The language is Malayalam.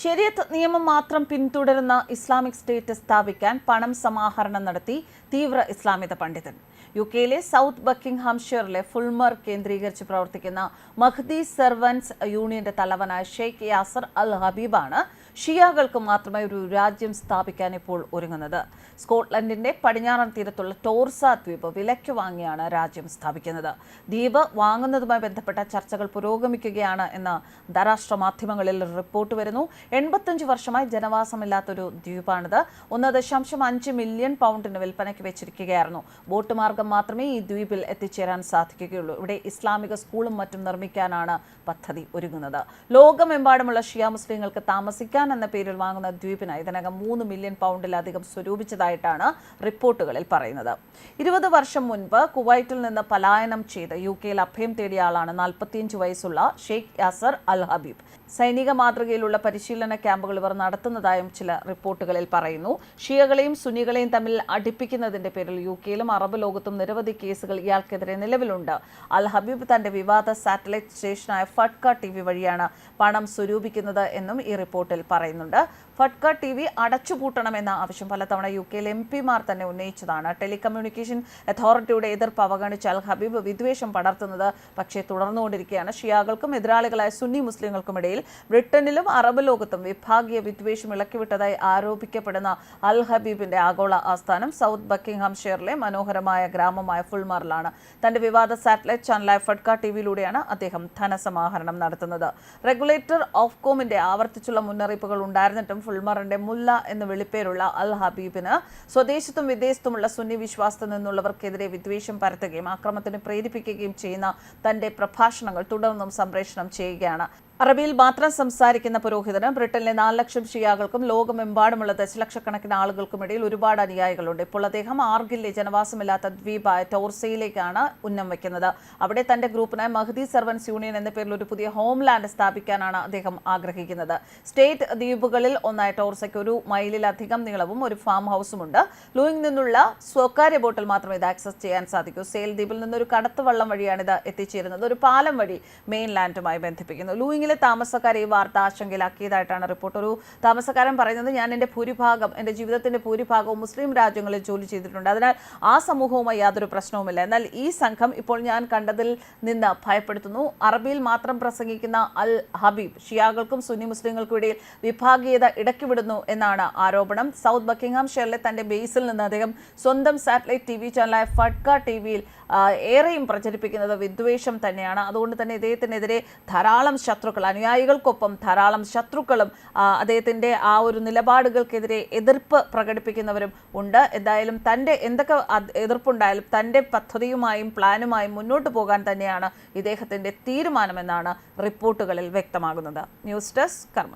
ശരിയത്ത് നിയമം മാത്രം പിന്തുടരുന്ന ഇസ്ലാമിക് സ്റ്റേറ്റ് സ്ഥാപിക്കാൻ പണം സമാഹരണം നടത്തി തീവ്ര ഇസ്ലാമിക പണ്ഡിതൻ. യു കെയിലെ സൗത്ത് ബക്കിംഗ്ഹാംഷെയറിലെ ഫുൾമർ കേന്ദ്രീകരിച്ച് പ്രവർത്തിക്കുന്ന മഹ്ദി സെർവൻസ് യൂണിയന്റെ തലവനായ ഷെയ്ഖ് യാസർ അൽ ഹബീബാണ് ഷിയാകൾക്ക് മാത്രമായി ഒരു രാജ്യം സ്ഥാപിക്കാൻ ഇപ്പോൾ ഒരുങ്ങുന്നത്. സ്കോട്ട്ലൻഡിന്റെ പടിഞ്ഞാറൻ തീരത്തുള്ള ടോർസ ദ്വീപ് വിലയ്ക്ക് വാങ്ങിയാണ് രാജ്യം സ്ഥാപിക്കുന്നത്. ദ്വീപ് വാങ്ങുന്നതുമായി ബന്ധപ്പെട്ട ചർച്ചകൾ പുരോഗമിക്കുകയാണ് എന്ന് അന്താരാഷ്ട്ര മാധ്യമങ്ങളിൽ റിപ്പോർട്ട് വരുന്നു. എൺപത്തഞ്ച് വർഷമായി ജനവാസമില്ലാത്തൊരു ദ്വീപാണിത്. ഒന്ന് ദശാംശം അഞ്ച് മില്യൺ പൗണ്ടിന് വിൽപ്പനയ്ക്ക് വെച്ചിരിക്കുകയായിരുന്നു. ബോട്ട് മാർഗം മാത്രമേ ഈ ദ്വീപിൽ എത്തിച്ചേരാൻ സാധിക്കുകയുള്ളൂ. ഇവിടെ ഇസ്ലാമിക സ്കൂളും മറ്റും നിർമ്മിക്കാനാണ് പദ്ധതി ഒരുങ്ങുന്നത്. ലോകമെമ്പാടുമുള്ള ഷിയ മുസ്ലിങ്ങൾക്ക് താമസിക്കാൻ എന്ന പേരിൽ വാങ്ങുന്ന ദ്വീപിന് ഇതിനകം മൂന്ന് മില്യൺ പൗണ്ടിലധികം സ്വരൂപിച്ചതായിട്ടാണ് റിപ്പോർട്ടുകളിൽ പറയുന്നത്. ഇരുപത് വർഷം മുൻപ് കുവൈറ്റിൽ നിന്ന് പലായനം ചെയ്ത് യു കെയിൽ അഭയം തേടിയ ആളാണ് നാൽപ്പത്തിയഞ്ച് വയസ്സുള്ള ഷെയ്ഖ് യാസർ അൽ ഹബീബ്. സൈനിക മാതൃകയിലുള്ള പരിശീലന ക്യാമ്പുകൾ ഇവർ നടത്തുന്നതായും ചില റിപ്പോർട്ടുകളിൽ പറയുന്നു. ഷിയകളെയും സുന്നികളെയും തമ്മിൽ അടുപ്പിക്കുന്നതിന്റെ പേരിൽ യു കെയിലും അറബ് ലോകത്തും നിരവധി കേസുകൾ ഇയാൾക്കെതിരെ നിലവിലുണ്ട്. അൽ ഹബീബ് തന്റെ വിവാദ സാറ്റലൈറ്റ് സ്റ്റേഷനായ ഫട്ക ടി വഴിയാണ് പണം സ്വരൂപിക്കുന്നത് എന്നും ഈ റിപ്പോർട്ടിൽ പറയുന്നുണ്ട്. ഫട്ക ടി വി അടച്ചുപൂട്ടണമെന്ന ആവശ്യം പലതവണ യു കെയിൽ എം പിമാർ തന്നെ ഉന്നയിച്ചതാണ്. ടെലികമ്മ്യൂണിക്കേഷൻ അതോറിറ്റിയുടെ എതിർപ്പ് അവഗണിച്ചാൽ ഹബീബ് വിദ്വേഷം പടർത്തുന്നത് പക്ഷേ തുടർന്നുകൊണ്ടിരിക്കുകയാണ്. ഷിയാകൾക്കും എതിരാളികളായ സുന്നി മുസ്ലിങ്ങൾക്കുമിടയിൽ ബ്രിട്ടനിലും അറബ് ലോകത്തും വിഭാഗീയ വിദ്വേഷം ഇളക്കിവിട്ടതായി ആരോപിക്കപ്പെടുന്ന അൽ ഹബീബിന്റെ ആഗോള ആസ്ഥാനം സൗത്ത് ബക്കിംഗ്ഹാംഷെയറിലെ മനോഹരമായ ഗ്രാമമായ ഫുൾമാറിലാണ്. തന്റെ വിവാദ സാറ്റലൈറ്റ് ചാനലായ ഫഡ്ക ടി വിയിലൂടെയാണ് അദ്ദേഹം ധനസമാഹരണം നടത്തുന്നത്. റെഗുലേറ്റർ ഓഫ് കോമിന്റെ ആവർത്തിച്ചുള്ള മുന്നറിയിപ്പുകൾ ഉണ്ടായിരുന്നിട്ടും ഫുൾമറിന്റെ മുല്ല എന്ന വിളിപ്പേരുള്ള അൽ ഹബീബിന് സ്വദേശത്തും വിദേശത്തുമുള്ള സുന്നി വിശ്വാസത്തിൽ നിന്നുള്ളവർക്കെതിരെ വിദ്വേഷം പരത്തുകയും ആക്രമണത്തിന് പ്രേരിപ്പിക്കുകയും ചെയ്യുന്ന തന്റെ പ്രഭാഷണങ്ങൾ തുടർന്നും സംപ്രേഷണം ചെയ്യുകയാണ്. അറബിയിൽ മാത്രം സംസാരിക്കുന്ന പുരോഹിതന് ബ്രിട്ടനിലെ നാല് ലക്ഷം ഷിയാകൾക്കും ലോകമെമ്പാടുമുള്ള ദശലക്ഷക്കണക്കിന് ആളുകൾക്കും ഇടയിൽ ഒരുപാട് അനുയായികളുണ്ട്. ഇപ്പോൾ അദ്ദേഹം ആർഗില്ലെ ജനവാസമില്ലാത്ത ദ്വീപായ ടോർസയിലേക്കാണ് ഉന്നം വയ്ക്കുന്നത്. അവിടെ തന്റെ ഗ്രൂപ്പിന് മഹദി സർവൻസ് യൂണിയൻ എന്ന പേരിൽ ഒരു പുതിയ ഹോംലാൻഡ് സ്ഥാപിക്കാനാണ് അദ്ദേഹം ആഗ്രഹിക്കുന്നത്. സ്റ്റേറ്റ് ദ്വീപുകളിൽ ഒന്നായ ടോർസയ്ക്ക് ഒരു മൈലിലധികം നീളവും ഒരു ഫാം ഹൗസുമുണ്ട്. ലൂയിങ് നിന്നുള്ള സ്വകാര്യ ബോട്ടിൽ മാത്രമേ ഇത് ആക്സസ് ചെയ്യാൻ സാധിക്കൂ. സെയിൽ ദ്വീപിൽ നിന്നൊരു കടത്തുവള്ളം വഴിയാണ് ഇത് എത്തിച്ചേരുന്നത്. ഒരു പാലം വഴി മെയിൻലാൻഡുമായി ബന്ധിപ്പിക്കുന്നു. ലൂയിങ്ങിലെ താമസക്കാരെ ഈ വാർത്ത ആശങ്കയിലാക്കിയതായിട്ടാണ് റിപ്പോർട്ട്. ഒരു താമസക്കാരൻ പറയുന്നത് ഞാൻ എന്റെ ഭൂരിഭാഗം എന്റെ ജീവിതത്തിന്റെ ഭൂരിഭാഗവും മുസ്ലിം രാജ്യങ്ങളിൽ ജോലി ചെയ്തിട്ടുണ്ട്. അതിനാൽ ആ സമൂഹവുമായി യാതൊരു പ്രശ്നവുമില്ല. എന്നാൽ ഈ സംഘം ഇപ്പോൾ ഞാൻ കണ്ടതിൽ നിന്ന് ഭയപ്പെടുത്തുന്നു. അറബിയിൽ മാത്രം പ്രസംഗിക്കുന്ന അൽ ഹബീബ് ഷിയാകൾക്കും സുന്നി മുസ്ലിങ്ങൾക്കും ഇടയിൽ വിഭാഗീയത ഇടയ്ക്ക് വിടുന്നു എന്നാണ് ആരോപണം. സൗത്ത് ബക്കിംഗ്ഹാം ഷെയറിലെ തന്റെ ബേസിൽ നിന്ന് അദ്ദേഹം സ്വന്തം സാറ്റലൈറ്റ് ടി വി ചാനലായ ഫഡ്ക ടി വിയിൽ ഏറെയും പ്രചരിപ്പിക്കുന്നത് വിദ്വേഷം തന്നെയാണ്. അതുകൊണ്ട് തന്നെ ഇദ്ദേഹത്തിനെതിരെ ധാരാളം ശത്രുക്കൾ അനുയായികൾക്കൊപ്പം ധാരാളം ശത്രുക്കളും അദ്ദേഹത്തിന്റെ ആ ഒരു നിലപാടുകൾക്കെതിരെ എതിർപ്പ് പ്രകടിപ്പിക്കുന്നവരും ഉണ്ട്. എന്തായാലും തന്റെ എന്തൊക്കെ എതിർപ്പുണ്ടായാലും തന്റെ പദ്ധതിയുമായും പ്ലാനുമായും മുന്നോട്ട് പോകാൻ തന്നെയാണ് ഇദ്ദേഹത്തിന്റെ തീരുമാനമെന്നാണ് റിപ്പോർട്ടുകളിൽ വ്യക്തമാകുന്നത്. ന്യൂസ് ഡെസ്ക് കർമ്മ